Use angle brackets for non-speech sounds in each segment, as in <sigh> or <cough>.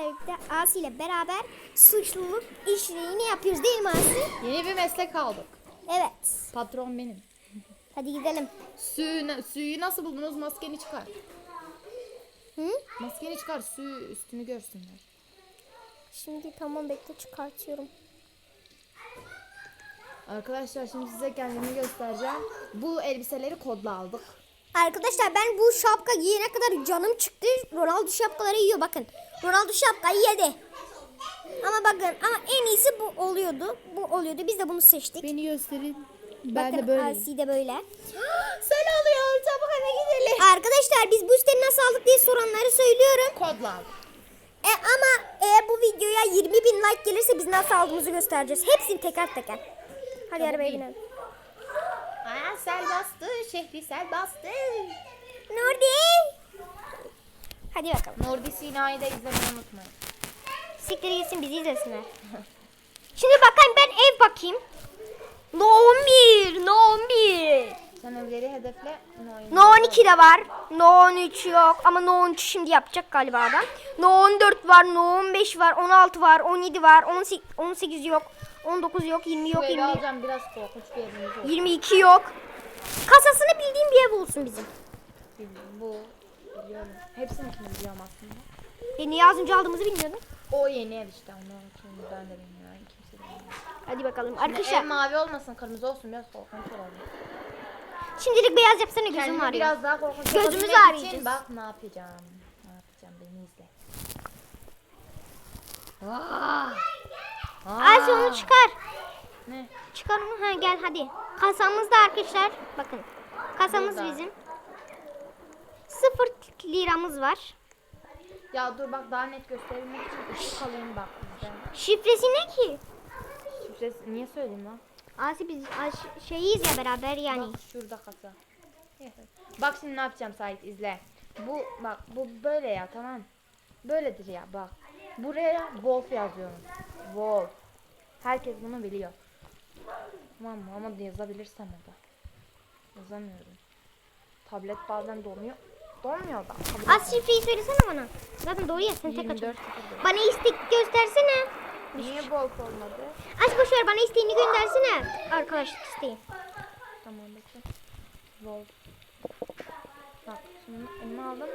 birlikte Asi ile beraber suçluluk işlerini yapıyoruz değil mi Asi? Yeni bir meslek aldık. Evet. Patron benim. Hadi gidelim. Suyu, suyu nasıl buldunuz? Maskeni çıkar. Hı? Maskeni çıkar. Suyu üstünü görsünler. Şimdi tamam bekle çıkartıyorum. Arkadaşlar şimdi size kendimi göstereceğim. Bu elbiseleri kodla aldık. Arkadaşlar ben bu şapka giyene kadar canım çıktı. Ronaldo şapkaları yiyor bakın. Ronaldo şapkayı yedi. Ama bakın ama en iyisi bu oluyordu. Bu oluyordu. Biz de bunu seçtik. Beni gösterin. Ben bakın de böyle. Asi <gasps> de böyle. Sen alıyor. Çabuk eve gidelim. Arkadaşlar biz bu siteyi nasıl aldık diye soranları söylüyorum. Kodla aldık. E ama eğer bu videoya 20 bin like gelirse biz nasıl aldığımızı göstereceğiz. Hepsini teker teker. Hadi arabaya bin. binelim. Aa, sel bastı. Şehri sel bastı. Nurdi. Hadi bakalım. Nurdi Sina'yı da izlemeyi unutmayın. Siktir gitsin bizi izlesinler. <laughs> Şimdi bakayım ben ev bakayım. No 11, no 11. Sen evleri hedefle. No 12 de var. No 13 yok ama No 13 şimdi yapacak galiba adam. No 14 var, No 15 var, 16 var, 17 var, 18, 18 yok, 19 yok, 20 yok, Bu evi 20, alacağım biraz korkunç bir evimiz olsun. 22 yok. Kasasını bildiğim bir ev olsun bizim. Bu biliyorum. Hepsini biliyorum aslında. E niye az önce aldığımızı bilmiyordum. O yeni ev işte ondan sonra ben de bilmiyorum. Kimse de bilmiyor. Hadi bakalım. Ev Arkadaşlar mavi olmasın kırmızı olsun biraz korkunç olabilir. şimdilik beyaz yapsana gözüm Kendimi ağrıyor. biraz daha korkunç Gözümüz ağrıyacağız. için Bak ne yapacağım. Ne yapacağım beni izle. Aa! Ayşe onu çıkar. Ne? Çıkar onu. Ha gel hadi. Kasamız da arkadaşlar. Bakın. Kasamız Burada. bizim. Sıfır liramız var. Ya dur bak daha net gösterebilmek için ışık alayım bak bizden. Şifresi ne ki? Şifresi niye söyleyeyim lan? Asi biz şeyiz ya beraber yani. Bak şurada kasa. Bak şimdi ne yapacağım Sait izle. Bu bak bu böyle ya tamam. Böyledir ya bak. Buraya Wolf yazıyorum. Wolf. Herkes bunu biliyor. Tamam mı? Ama yazabilirsem o da. Yazamıyorum. Tablet bazen donuyor. Donmuyor da. Tablet Az şifreyi söylesene bana. Zaten doğru ya sen tek 24 açın. 04. Bana istek göstersene. Niye Wolf olmadı? Az boş ver bana isteğini göndersene. Arkadaşlık isteği. Tamam bekle. Wolf. Bak şimdi elime aldım.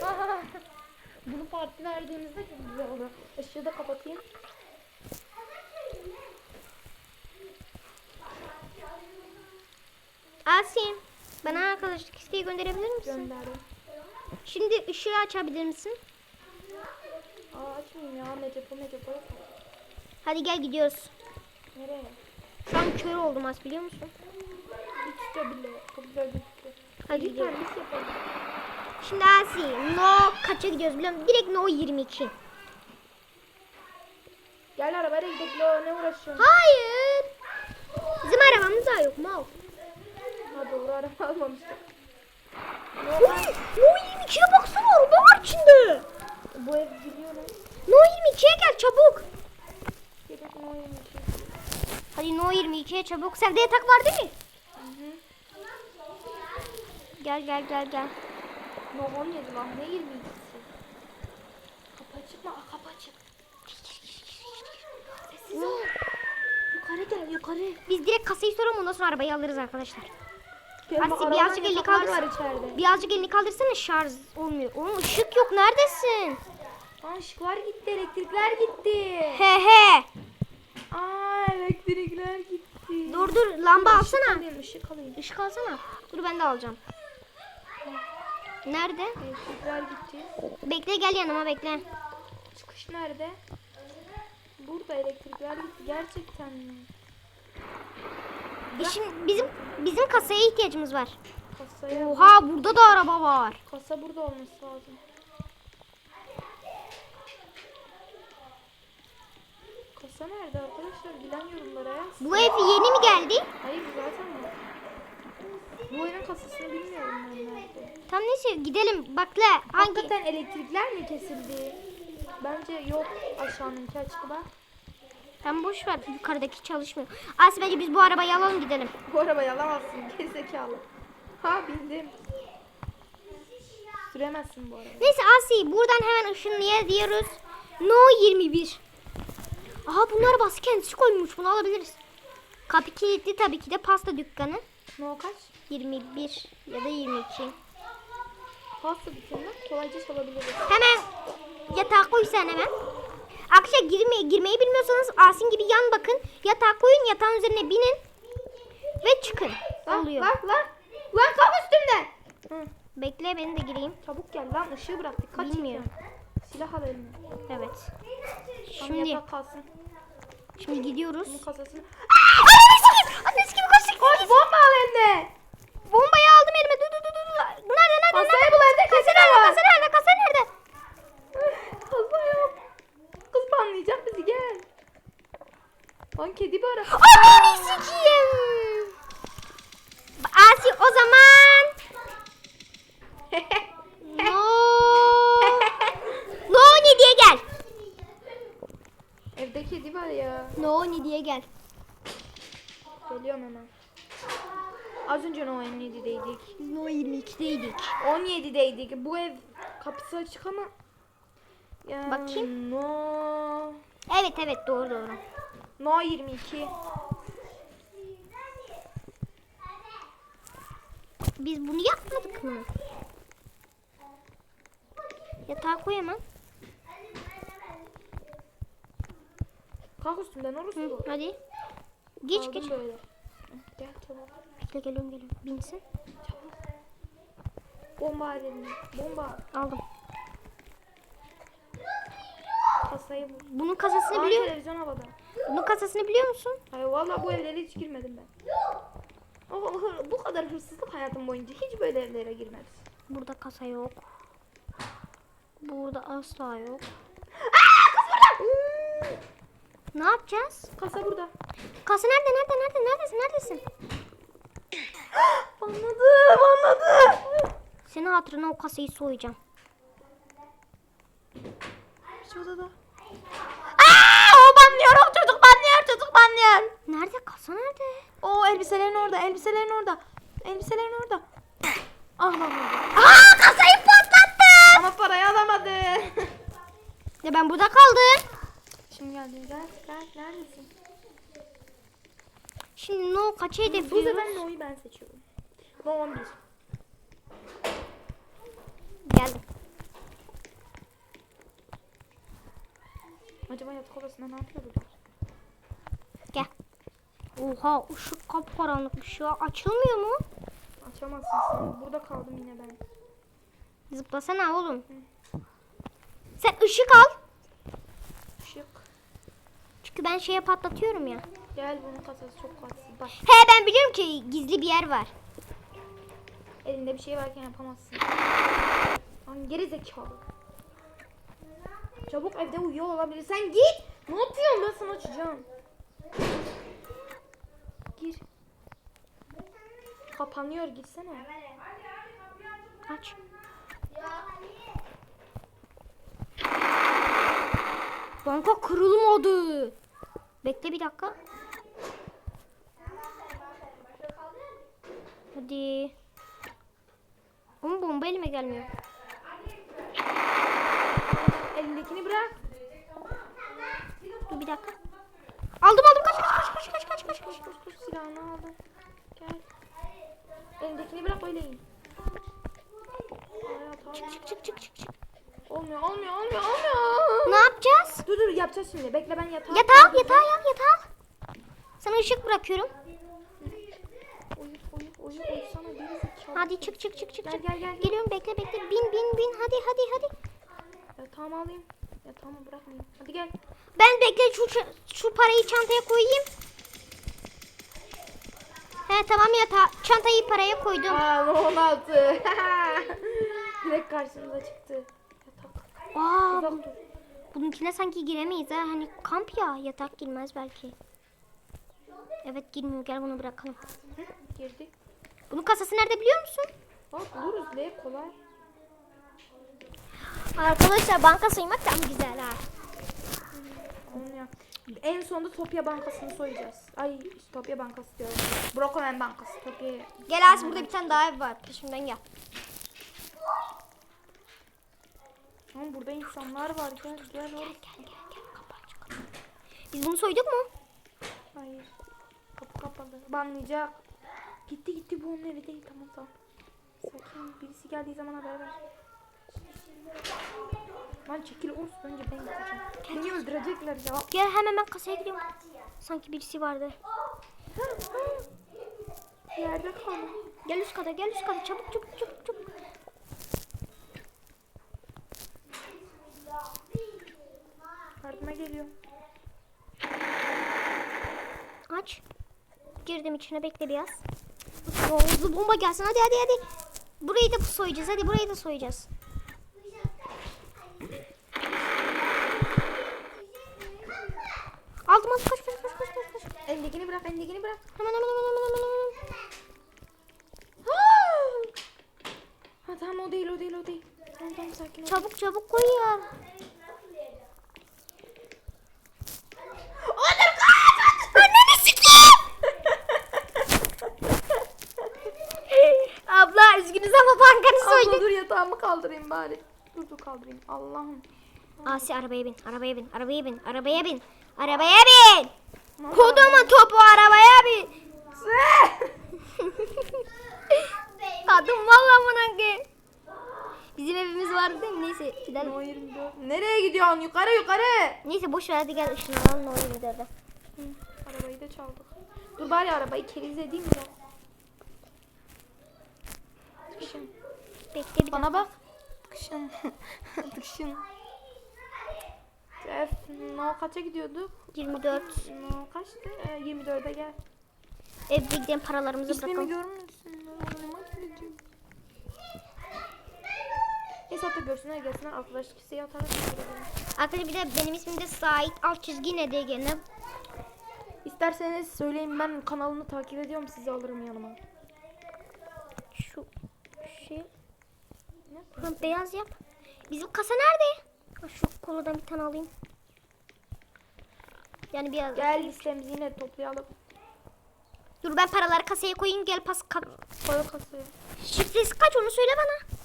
<laughs> Bunu parti verdiğimizde çok güzel olur. Işığı da kapatayım. Asim bana arkadaşlık isteği gönderebilir misin? Gönderdim. Şimdi ışığı açabilir misin? Aa açmayayım ya. Mecepo mecepo. Hadi gel gidiyoruz. Nereye? Şu an kör oldum az biliyor musun? Hiç de bile. Güzel gözüküyor. Hadi Bir gidiyoruz. yapalım. Şimdi Asi no kaça gidiyoruz biliyor musun? Direkt no 22. Gel arabaya gidelim. Ne uğraşıyorsun? Hayır. Bizim arabamız daha yok mal. Ha doğru araba almamıştık. Oy, no 22'ye baksana araba var içinde. Bu ev biliyorum. No 22'ye gel çabuk. Gelin o yemiş. Hadi no 22'ye çabuk. Sende yatak var değil mi? Gel gel gel gel. No 17 lan. Ne 22'si? Kapı açık mı? Kapı açık. Sessiz ol. Yukarı gel yukarı. Biz direkt kasayı soralım ondan sonra arabayı alırız arkadaşlar. Gel, Asi, birazcık elini kaldır. var içeride. Birazcık elini kaldırsana şarj olmuyor. Oğlum ışık yok neredesin? Aa ışıklar gitti, elektrikler gitti. He he. Aa elektrikler gitti. Dur dur lamba alsana. Alayım, ışık alayım. Işık alsana. Dur ben de alacağım. Nerede? Elektrikler gitti. Bekle gel yanıma bekle. Çıkış nerede? Burada elektrikler gitti. Gerçekten mi? E şimdi bizim bizim kasaya ihtiyacımız var. Kasaya. Oha burada da araba var. Kasa burada olması lazım. Kasa nerede arkadaşlar? Bilen yorumlara yazsın. Bu ev yeni mi geldi? Hayır zaten var. Bu oyunun kasasını bilmiyorum ben nerede. Tam neyse gidelim. Bakla hangi? Hakikaten elektrikler mi kesildi? Bence yok aşağınınki açık bak. Tam boş ver yukarıdaki çalışmıyor. Asi bence biz bu arabayı alalım gidelim. Bu arabayı alamazsın gerizekalı. Ha bildim. Süremezsin bu arabayı. Neyse Asi buradan hemen ışınlıya diyoruz. No 21. Aha bunlar baskı kendisi koymuş. Bunu alabiliriz. Kapı kilitli tabii ki de pasta dükkanı. No kaç? 21 ya da 22. Pasta dükkanı. Kolayca çalabiliriz. Hemen yatağa koy sen hemen. Akşam girme, girmeyi bilmiyorsanız Asin gibi yan bakın. Yatağa koyun yatağın üzerine binin. Ve çıkın. Lan, Oluyor. Lan lan. Lan kalk üstümden. Hı. Bekle beni de gireyim. Çabuk gel lan ışığı bıraktık. Kaç Bilmiyorum. Silah al eline. Evet. Şimdi yatak kalsın. şimdi gidiyoruz. Bunun kasasını. Annesi gibi koştuk. Koş bomba al eline. Bombayı aldım elime. Dur dur dur dur. Nerede nerede? Kasayı bul evde Kasa kasa nerede? var. Kasa nerede? Kasa nerede? Kasa yok. Banlayacak bizi gel. Lan kedi bir ara. Ananı sikeyim. Asi o zaman. <laughs> No. No ne diye gel. Evde kedi var ya. No ne diye gel. Geliyorum hemen. Az önce no 17'deydik. No 22'deydik. 17'deydik. Bu ev kapısı açık ama. Ya, Bakayım. No. Evet evet doğru doğru. No 22. Biz bunu yapmadık mı? Yatağa koy hemen. Kalk üstümden orası Hı, hadi. Geç Kaldım geç. böyle. Gel çabuk. Bekle geliyorum geliyorum. Binsin. Bomba al eline. Bomba. Aldım. Kasayı bul. Bunun kasasını Aa, biliyor televizyon havada. Bunun kasasını biliyor musun? Hayır valla bu evlere hiç girmedim ben. Ama hır- bu kadar hırsızlık hayatım boyunca hiç böyle evlere girmedim. Burada kasa yok. Burada asla yok. Ne yapacağız? Kasa burada. Kasa nerede? Nerede? Nerede? Neredesin? Neredesin? <gasps> Anladım anladım. Senin hatırına o kasayı soyacağım. Şu odada. Aa, o banlıyor o çocuk banlıyor. Nerede? Kasa nerede? O elbiselerin orada elbiselerin orada. Elbiselerin orada. Ah lan Aa kasayı patlattım. Ama parayı alamadı. <laughs> Ya ben burada kaldım. Şimdi geldin gel gel neredesin? Şimdi no kaça Bu hedefliyoruz? sefer No'yu ben seçiyorum. No 11. Geldim. Acaba yatak odasında ne yapıyor burada? Oha ışık kapkaranlıkmış ya. Açılmıyor mu? Açamazsın sen. Burada kaldım yine ben. Zıplasana oğlum. Sen ışık al. Işık. Çünkü ben şeye patlatıyorum ya. Gel bunun kasası çok katsız. Bak He ben biliyorum ki gizli bir yer var. elinde bir şey varken yapamazsın. Lan geri zekalı. Çabuk evde uyuyor olabilir. Sen git. Ne yapıyorsun ben sana açacağım. Kapanıyor girsene. Aç. Banka kırılmadı. Bekle bir dakika. Hadi. Ama bomba elime gelmiyor. Elindekini bırak. Dur bir dakika. Aldım aldım kaç kaç kaç kaç kaç kaç kaç. Koş koş silahını aldım. Gel. Elindekini bırak öyle in. Çık çık çık çık çık. çık. Olmuyor olmuyor olmuyor olmuyor. Ne yapacağız? Dur dur yapacağız şimdi. Bekle ben yatağa. Yatağa yatağa yap yatağa. Sana ışık bırakıyorum. Hadi çık çık çık çık. Gel çık. gel gel. Geliyorum bekle bekle. Bin bin bin hadi hadi hadi. Yatağımı alayım. Yatağımı bırakmayayım. Hadi gel. Ben bekle şu şu parayı çantaya koyayım. He tamam ya ta- çantayı paraya koydum. Aa 16. <laughs> Direkt karşımıza çıktı. Yatak. Aa, Uzak bu- dur. bunun içine sanki giremeyiz ha. Hani kamp ya yatak girmez belki. Evet girmiyor gel bunu bırakalım. Girdik. Bunun kasası nerede biliyor musun? Bak buluruz be kolay. Arkadaşlar banka soymak tam güzel ha. Olmuyor. En sonunda Topya Bankası'nı soyacağız. Ay Topya Bankası diyorum. Brokomen Bankası. Topya. Gel Az burada bir tane daha ev var. Peşimden gel. Ama burada insanlar var. Gel gel oğlum. Biz bunu soyduk mu? Hayır. Kapı kapalı. Banlayacak. Gitti gitti bu onun evi değil. Tamam tamam. Sakin. Birisi geldiği zaman haber ver. Lan çekil Oğuz. Önce ben gideceğim. Beni öldürecekler ya. Gel hemen ben kasaya gidiyorum. Sanki birisi vardı. Yerde kalın. Gel üst kata gel üst kata çabuk çabuk çabuk çabuk. Yardıma geliyorum. Aç. Girdim içine bekle biraz. Hızlı bomba gelsin hadi hadi hadi. Burayı da soyacağız hadi burayı da soyacağız. Aldım aldım koş koş koş koş koş. koş. Elindekini bırak, elindekini bırak. Hemen hemen hemen hemen hemen. hemen. Ha tamam o değil, o değil, o değil. Tamam tamam sakin ol. Çabuk koy ya. Onur kaç! Anneni sikeyim. Abla üzgünüz ama bankanı Abla soyduk. dur yatağımı kaldırayım bari. Dur dur kaldırayım. Allah'ım. Asi arabaya bin, arabaya bin, arabaya bin, arabaya bin, arabaya bin. Kodumun topu arabaya bin. <laughs> Adım valla buna ki. Bizim evimiz vardı değil mi? Neyse gidelim. No 24. Nereye gidiyorsun? Yukarı yukarı. Neyse boş ver hadi gel ışınlanalım dedi. Hı, arabayı da çaldık. Dur bari arabayı keriz edeyim ya. Tıkışın. Bekle bir Bana bak. Tıkışın. Tıkışın. F, no kaça gidiyorduk? 24. No kaçtı? Ee, 24'e gel. Evde gidelim paralarımızı İsmimi bırakalım. görmüyorsun. Oynama gideceğim. Neyse hatta görsünler gelsinler arkadaşlık isteği atarım. Arkadaşlar bir de benim ismim de Sait alt çizgi ne diye gene. İsterseniz söyleyin ben kanalını takip ediyorum sizi alırım yanıma. Şu şey. Ha, beyaz yap. Bizim kasa nerede? Şu koladan bir tane alayım. Yani biraz. Gel listemizi yine toplayalım. Dur ben paraları kasaya koyayım gel pas ka- Koy kasayı. Şifresi kaç onu söyle bana.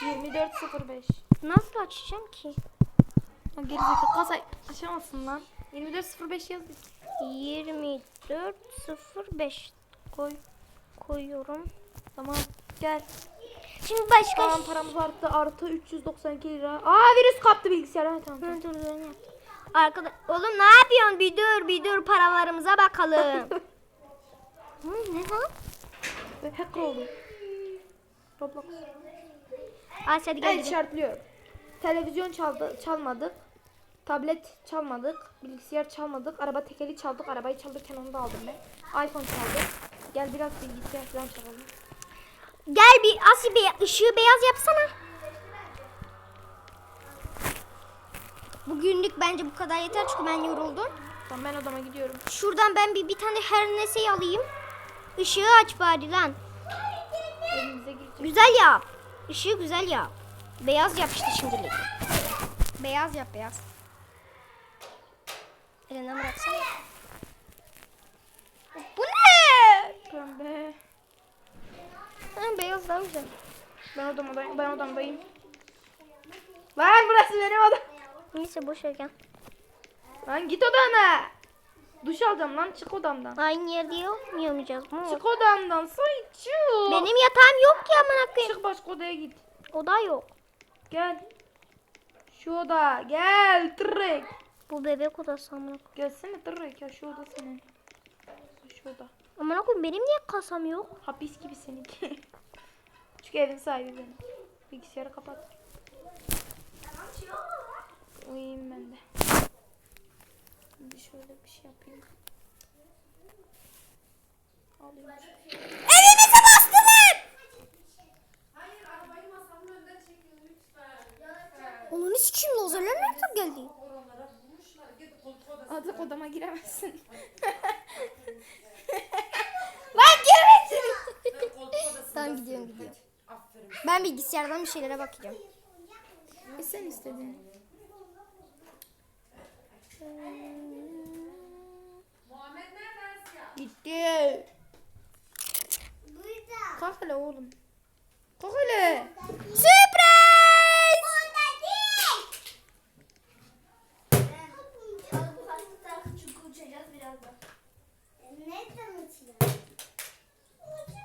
2405. Nasıl açacağım ki? Ha, Gerizekalı kasayı açamazsın lan. 2405 yaz. 2405 Koy. koyuyorum. Tamam. Gel. Şimdi başka Tamam paramız arttı. Artı 392 lira. Aa virüs kaptı bilgisayara. Ha, Tamam. tamam. Dur dur yap. Arkada oğlum ne yapıyorsun? Bir dur bir dur paralarımıza bakalım. <laughs> Hı, ne lan? Hacker oldu. Roblox. Aç hadi gel. Evet gidelim. Televizyon çaldı, çalmadık. Tablet çalmadık. Bilgisayar çalmadık. Araba tekeri çaldık. Arabayı çalırken onu da aldım ben. iPhone çaldık. Gel biraz bilgisayar falan çalalım. Gel bir Asi be ışığı beyaz yapsana. Bugünlük bence bu kadar yeter çünkü ben yoruldum. Tamam ben odama gidiyorum. Şuradan ben bir, bir tane her neseyi alayım. Işığı aç bari lan. Güzel yap. Işığı güzel yap. Beyaz yap işte şimdilik. Beyaz yap beyaz. Elinden bıraksana. Bu ne? Pembe. Ha, beyaz daha güzel. Ben odamdayım. Ben odamdayım. Lan burası benim odam. Neyse boş ver gel. Lan git odana. Duş alacağım lan çık odamdan. Aynı yerde yamayacağız mı? Çık odamdan say çık. Benim yatağım yok ki amına koyayım. Çık başka odaya git. Oda yok. Gel. Şu oda gel direkt. Bu bebek odası amına koyayım. Gelsene direkt ya şu oda senin. Şu oda. Amına koyayım benim niye kasam yok? Hapis gibi seninki. <laughs> Çünkü evin sahibi benim. Bilgisayarı kapat. Uyuyayım ben de. Bir şöyle bir şey yapayım. Alayım. Evimizi bastılar. Onun sikiyim lazerler nereden geldi? Artık odama giremezsin. <laughs> Lan girmesin. tamam gidiyorum gidiyorum. Ben bilgisayardan bir şeylere bakacağım. E sen istedin. Kakule oğlum. Kakule. Sürpriz.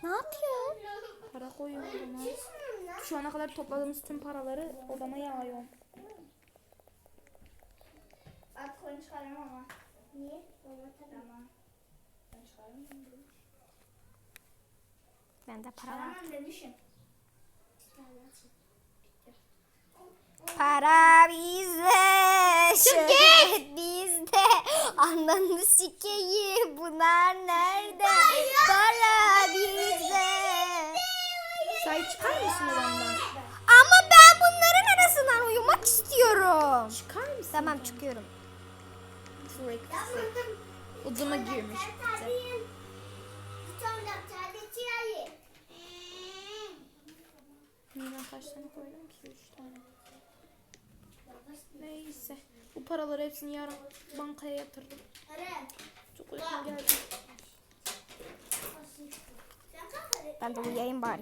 Ne yapıyor? Para koyuyorum. Şu ana kadar topladığımız tüm paraları odama yağıyorum. Bende para var. Tamam demişim. Para bizde, şöhret bizde. Ananı sikeyim bunlar nerede? Para bizde. Sahip çıkar mısın odamdan? Ama ben bunların arasından uyumak istiyorum. Çıkar mısın? Tamam çıkıyorum. Odama girmiş. Neden kaç tane koydum ki? Üç tane. Neyse. Bu paraları hepsini yarın bankaya yatırdım. Çok uykum geldi. Ben de uyuyayım bari.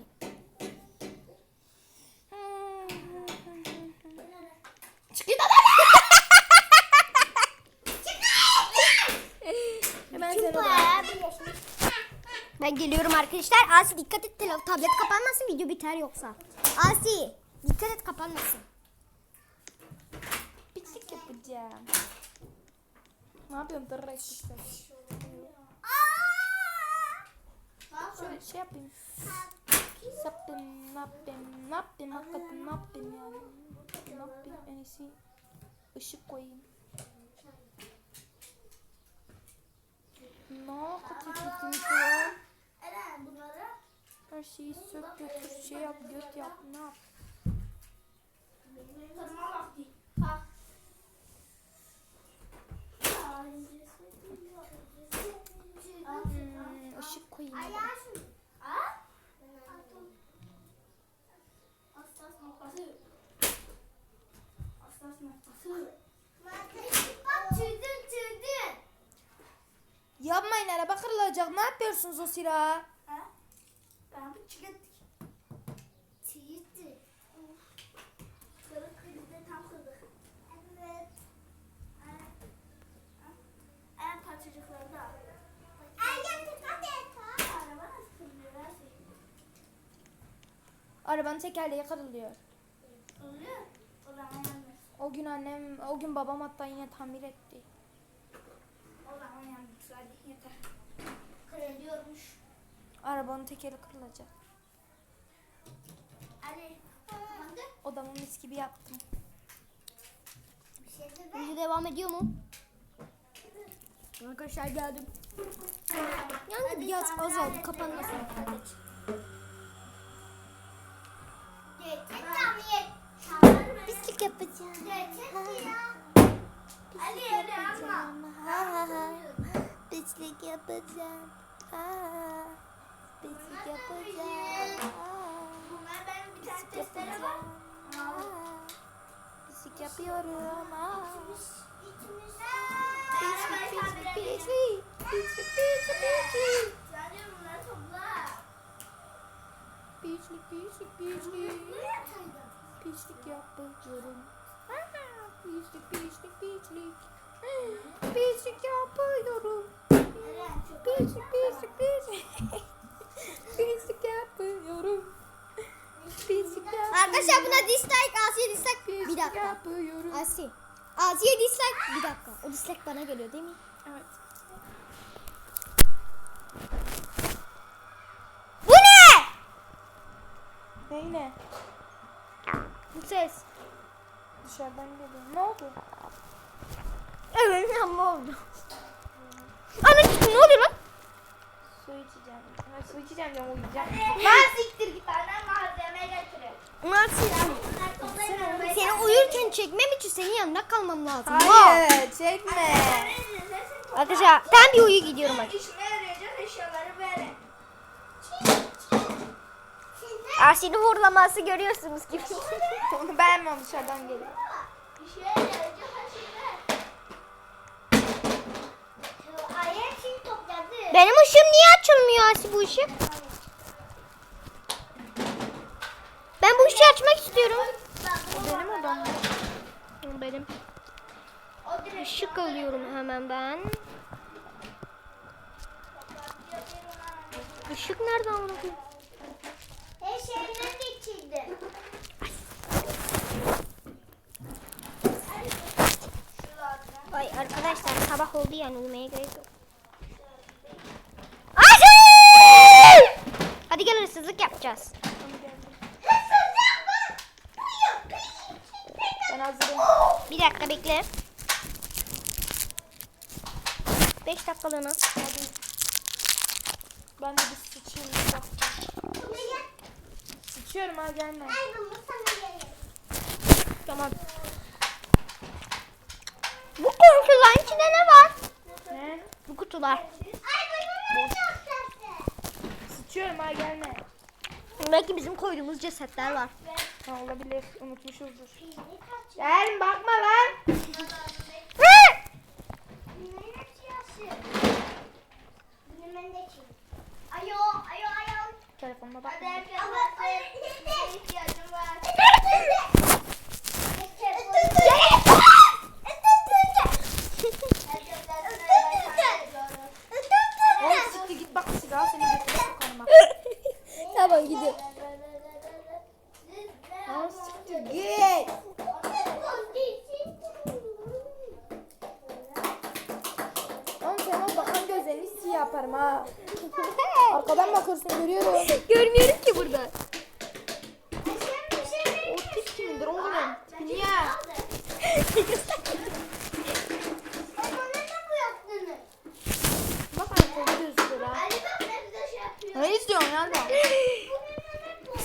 Çık git Hemen seni. Ben geliyorum arkadaşlar. Asi dikkat et tablet kapanmasın video biter yoksa. Asi dikkat et kapanmasın. Pislik yapacağım. Ne yapıyorum? Dırrak işte. Şöyle şey yapayım. Sapım, ne yapayım, ne yapayım, hakikaten ne yapayım yani. Ne yapayım, en iyisi ışık koyayım. Kötü ya. Her şeyi sök götür, şey yap, göt yap, ne yap. Hmm, ışık koyayım. Yapmayın araba kırılacak. Ne yapıyorsunuz o sıra? Arabanın tekerleği kırılıyor. O gün annem, o gün babam hatta yine tamir etti. Kırılıyormuş. Arabanın tekeri kırılacak. Ali. Hadi. Odamı mis gibi yaptım. Bir şey de Video devam ediyor mu? Arkadaşlar geldim. Yani biraz az oldu kapanmasın. Pislik Pislik yapacağım. Ha. Pislik yapacağım. Bunlar benim bir tane testere var. Pislik yapıyorum. Ha. Pislik pislik pislik. Pislik pislik pislik. Sadece bunları topla. Pislik pislik pislik. Pislik yapıyorum. Pislik pislik pislik. Pislik yapıyorum. Pislik pislik pislik. Pislik yapıyorum. Arkadaşlar buna dislike, Asiye dislike. Bir dakika. yapıyorum. Asi. Asiye dislike. Bir dakika. O dislike bana geliyor değil mi? Evet. Bu ne? Ney ne? Bu ses. Dışarıdan geliyor. Ne oldu? Evet ama oldu. Ana ne oluyor lan? Su içeceğim. Ben su içeceğim diyorum uyuyacağım. Lan siktir git annem malzeme? Bunları toplayın arabayı. Seni uyurken çekmem için senin yanında kalmam lazım. Hayır çekme. Arkadaşlar ben bir uyu gidiyorum artık. Asiye'nin horlaması görüyorsunuz gibi. Onu beğenmem dışarıdan geliyor. Benim ışığım niye açılmıyor Asi bu ışık? Ben bu ışığı açmak istiyorum. Benim odam. Benim. Işık alıyorum hemen ben. Işık nerede amına geçirdi. Ay arkadaşlar sabah oldu yani uyumaya gerek yok. Ayşe! Hadi gel hırsızlık yapacağız. Ben hazırım. Bir dakika bekle. 5 dakikalığına. Ben de bir sıçayım. bir dakika. Sıçıyorum ha gelme. Tamam. Bu kutuların içinde ne var? Ne? Bu kutular. Sıçıyorum ha gelme. Belki bizim koyduğumuz cesetler var. Ha, olabilir. Unutmuşuzdur. Gel bakma lan. Ayo, ayo, ayo. Telefonuma bak. Hadi herkes ihtiyacım var. <laughs> Oğlum siktir git bak silah seni götüre sokarım bak. tamam gidiyor. Oğlum siktir git. Oğlum sen o bakan gözlerini siyah yaparım ha. Arkadan bakıyorsun görüyorum. Görmüyorum ki burada. O tip kimdir oğlum? Niye? Bak arkadan gözüküyor ha. Ne istiyorsun ya da?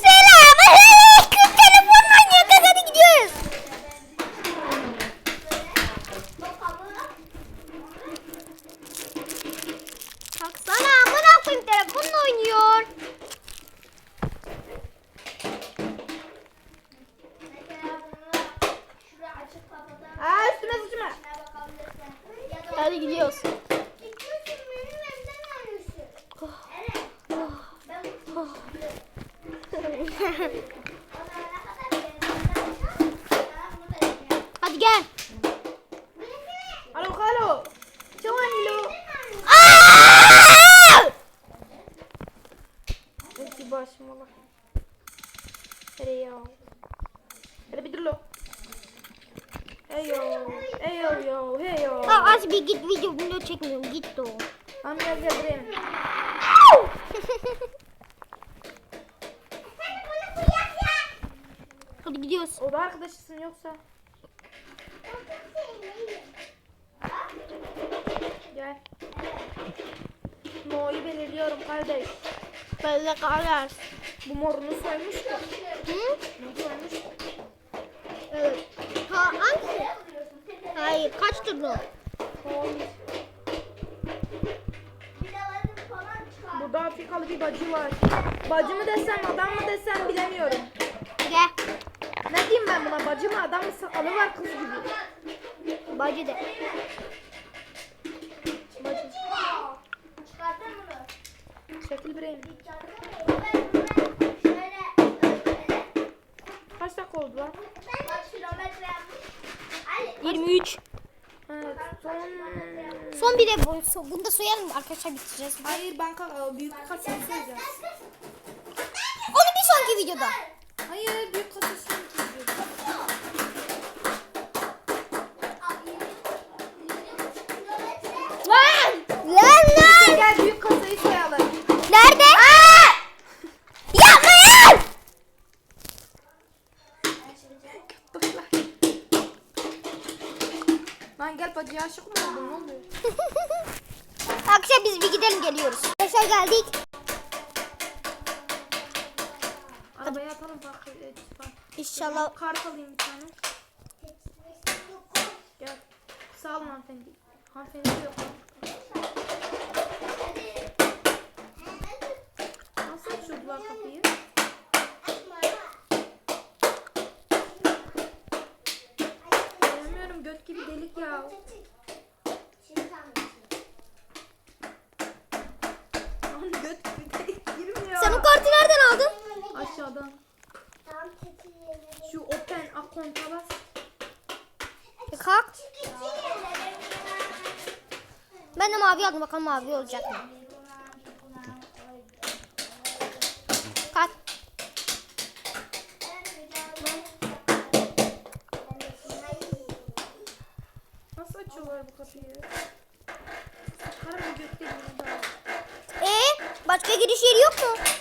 Selamünaleyküm. Telefonla oynuyoruz. Hadi gidiyoruz. Baksana amına koyayım telefonla oynuyor. Aa üstüme sıçma. Hadi gidiyoruz. Hadi gel. Alo halo. Çavanilo. Hadi başım ola. Hadi ya. Hadi bir dur lo. Hey yo. Hey yo yo. Hey az bir git video video çekmiyorum. Git o. Tamam gel buraya. Hadi gidiyoruz. O da arkadaşısın yoksa. Gel. No'yu belirliyorum kardeş. Böyle karar. Bu morunu soymuş ki. Hı? Soymuş? Evet. Ha hangisi? Hayır kaç turnu? Burada Afrikalı bir bacı var. Bacı mı desem adam mı desem bilemiyorum. Gel. Ne diyeyim ben buna bacı mı adam mı sakalı var kız gibi. Bacı de. Bacı. Şekil bireyim. Şöyle Kaç dakika oldu lan? kaç kilometre Ali 23. Evet son... Son bir de bu, so- bunu da soyalım arkadaşlar bitireceğiz. Hayır ben ka- büyük kasayı söyleyeceğim. Onu bir sonraki videoda. Hayır büyük kasayı söyleyeceğim. Lan! Lan lan! Gel büyük kasayı soyalım. Nerede? Yapmayın! Bacıya aşık mı oldun ne oluyor? <laughs> Akşam biz bir gidelim geliyoruz. Arkadaşlar geldik. Arabaya atalım bak. e, bak. İnşallah. Kart alayım bir tane. Gel. Sağ olun hanımefendi. Hanımefendi yok. Nasıl açıyordular kapıyı? Göt gibi delik ya. Lan göt gibi delik girmiyor. Sen o kartı nereden aldın? Aşağıdan. Şu open akonta bas. E, kalk. Ben de mavi aldım bakalım mavi olacak mı? giriş yeri yok mu?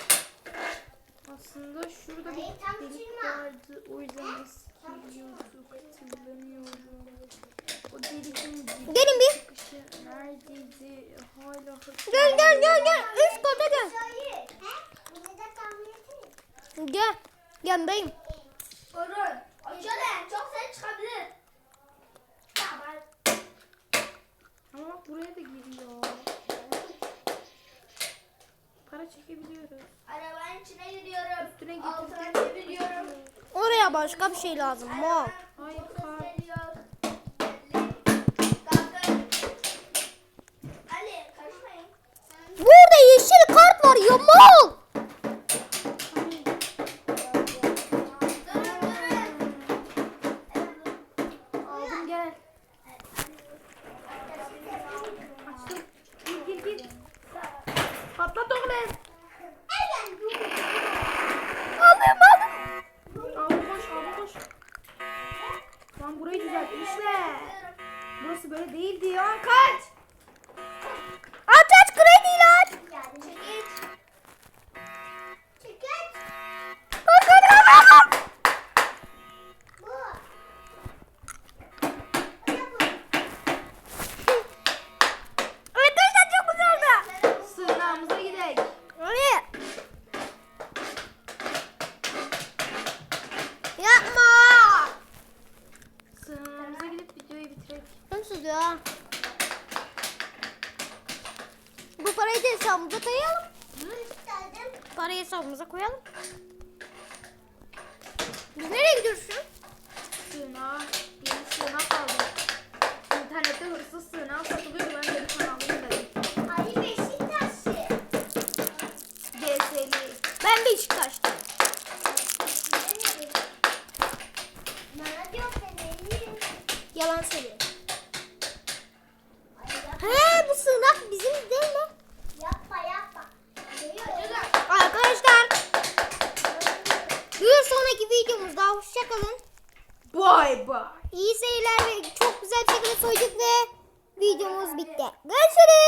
şey lazım. Mor. Hayır kar. Burada yeşil kart var ya mal. Yapma. Sınırlarımıza gidip videoyu bitirek. Nasıl ya? Bu parayı da hesabımıza koyalım. Parayı hesabımıza koyalım. Biz nereye gidiyoruz şu? Sığınağa. Yeni sığınak aldım. İnternette hırsız sığınağı satılıyor. Ben de bir